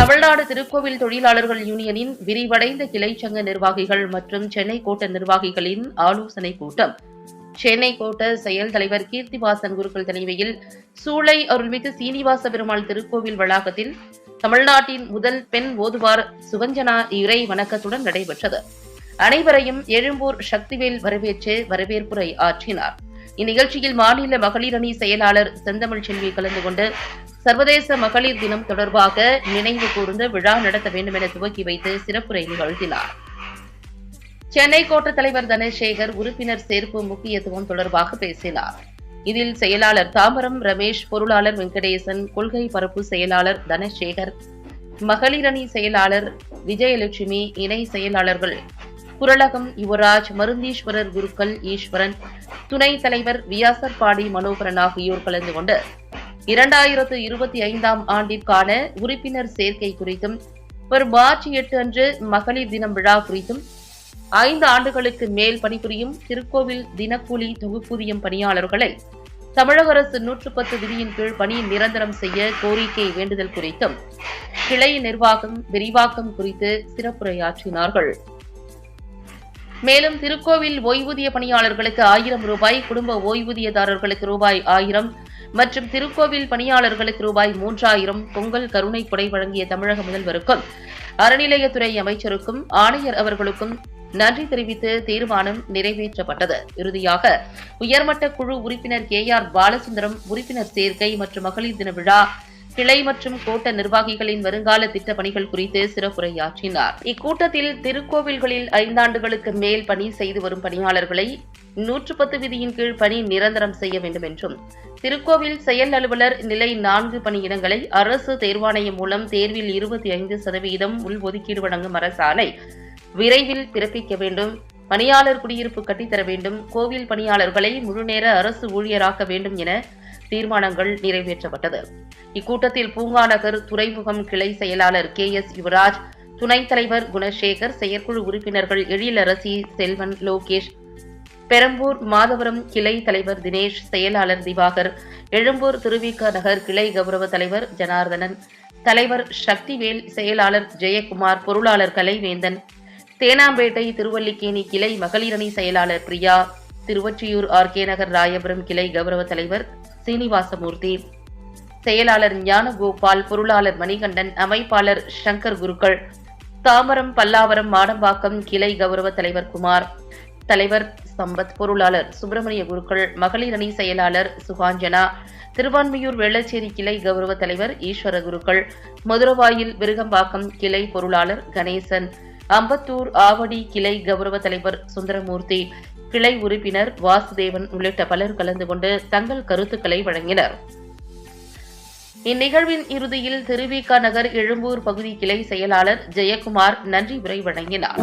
தமிழ்நாடு திருக்கோவில் தொழிலாளர்கள் யூனியனின் விரிவடைந்த கிளை சங்க நிர்வாகிகள் மற்றும் சென்னை கோட்ட நிர்வாகிகளின் ஆலோசனைக் கூட்டம். சென்னை கோட்ட செயல் தலைவர் கீர்த்திவாசன் குருக்கள் தலைமையில் சூளை அருள்மிகு சீனிவாச பெருமாள் திருக்கோவில் வளாகத்தில் தமிழ்நாட்டின் முதல் பெண் ஓதுவார் சுவஞ்சனா இறை வணக்கத்துடன் நடைபெற்றது. அனைவரையும் எழும்பூர் சக்திவேல் வரவேற்று வரவேற்புரை ஆற்றினார். இந்நிகழ்ச்சியில் மாநில மகளிர் அணி செயலாளர் செந்தமிழ் செல்வி கலந்து கொண்டு சர்வதேச மகளிர் தினம் தொடர்பாக நினைவு கூர்ந்து விழா நடத்த வேண்டும் என துவக்கி வைத்து சிறப்புரை நிகழ்த்தினார். சென்னை கோட்ட தலைவர் தனசேகர் உறுப்பினர் சேர்ப்பு முக்கியத்துவம் தொடர்பாக பேசினார். இதில் செயலாளர் தாமரம் ரமேஷ் பொருளாளர் வெங்கடேசன் கொள்கை பரப்பு செயலாளர் தனசேகர் மகளிரணி செயலாளர் விஜயலட்சுமி இணை செயலாளர்கள் குரலகம் யுவராஜ் மருந்தீஸ்வரர் குருக்கள் ஈஸ்வரன் துணைத் தலைவர் வியாசர்பாடி மனோகரன் ஆகியோர் கலந்து கொண்டு இரண்டாயிரத்து இருபத்தி ஐந்தாம் ஆண்டிற்கான உறுப்பினர் சேர்க்கை குறித்தும் வரும் மார்ச் எட்டு அன்று மகளிர் தினம் விழா குறித்தும் ஐந்து ஆண்டுகளுக்கு மேல் பணிபுரியும் திருக்கோவில் தினக்கூலி தொகுப்பூதியம் பணியாளர்களை தமிழக அரசு நூற்று பத்து விதியின் கீழ் பணி நிரந்தரம் செய்ய கோரிக்கை வேண்டுதல் குறித்தும் கிளை நிர்வாகம் விரிவாக்கம் குறித்து சிறப்புரையாற்றினார்கள். மேலும் திருக்கோவில் ஓய்வூதிய பணியாளர்களுக்கு ஆயிரம் ரூபாய் குடும்ப ஓய்வூதியதாரர்களுக்கு ரூபாய் ஆயிரம் மற்றும் திருக்கோவில் பணியாளர்களுக்கு ரூபாய் மூன்றாயிரம் பொங்கல் கருணை கொடை வழங்கிய தமிழக முதல்வருக்கும் அறநிலையத்துறை அமைச்சருக்கும் ஆணையர் அவர்களுக்கும் நன்றி தெரிவித்து தீர்மானம் நிறைவேற்றப்பட்டது. இறுதியாக உயர்மட்ட குழு உறுப்பினர் கே ஆர் பாலசுந்தரம் உறுப்பினர் சேர்க்கை மற்றும் மகளிர் தின விழா கிளை மற்றும் கோட்ட நிர்வாகிகளின் வருங்கால திட்ட பணிகள் குறித்து சிறப்புரையாற்றினார். இக்கூட்டத்தில் திருக்கோவில்களில் ஐந்தாண்டுகளுக்கு மேல் பணி செய்து வரும் பணியாளர்களை நூற்று பத்து விதியின் கீழ் பணி நிரந்தரம் செய்ய வேண்டும் என்றும் திருக்கோவில் செயல் அலுவலர் நிலை நான்கு பணியிடங்களை அரசு தேர்வாணையம் மூலம் தேர்வில் இருபத்தி ஐந்து சதவீதம் உள்ஒதுக்கீடு வழங்கும் அரசாணை விரைவில் பிறப்பிக்க வேண்டும். பணியாளர் குடியிருப்பு கட்டித்தர வேண்டும். கோவில் பணியாளர்களை முழுநேர அரசு ஊழியராக்க வேண்டும் என தீர்மானங்கள் நிறைவேற்றப்பட்டது. இக்கூட்டத்தில் பூங்கா நகர் துறைமுகம் கிளை செயலாளர் கே எஸ் யுவராஜ் துணைத் தலைவர் குணசேகர் செயற்குழு உறுப்பினர்கள் எழிலரசி செல்வன் லோகேஷ் பெரம்பூர் மாதவரம் கிளை தலைவர் தினேஷ் செயலாளர் திவாகர் எழும்பூர் திருவிக நகர் கிளை கௌரவ தலைவர் ஜனார்தனன் தலைவர் சக்திவேல் செயலாளர் ஜெயக்குமார் பொருளாளர் கலைவேந்தன் தேனாம்பேட்டை திருவல்லிக்கேணி கிளை மகளிரணி செயலாளர் பிரியா திருவொற்றியூர் ஆர்கே நகர் ராயபுரம் கிளை கௌரவ தலைவர் சீனிவாசமூர்த்தி செயலாளர் ஞானகோபால் பொருளாளர் மணிகண்டன் அமைப்பாளர் சங்கர் குருக்கள் தாமரம் பல்லாவரம் மாடம்பாக்கம் கிளை கௌரவ தலைவர் குமார் தலைவர் சம்பத் பொருளாளர் சுப்பிரமணிய குருக்கள் மகளிர் அணி செயலாளர் சுகாஞ்சனா திருவான்மையூர் வெள்ளச்சேரி கிளை கௌரவ தலைவர் ஈஸ்வர குருக்கள் மதுரவாயில் விருகம்பாக்கம் கிளை பொருளாளர் கணேசன் அம்பத்தூர் ஆவடி கிளை கௌரவ தலைவர் சுந்தரமூர்த்தி கிளை உறுப்பினர் வாசுதேவன் உள்ளிட்ட பலர் கலந்து கொண்டு தங்கள் கருத்துக்களை வழங்கினர். இந்நிகழ்வின் இறுதியில் திருவிக நகர் எழும்பூர் பகுதி கிளை செயலாளர் ஜெயக்குமார் நன்றி உரை வழங்கினார்.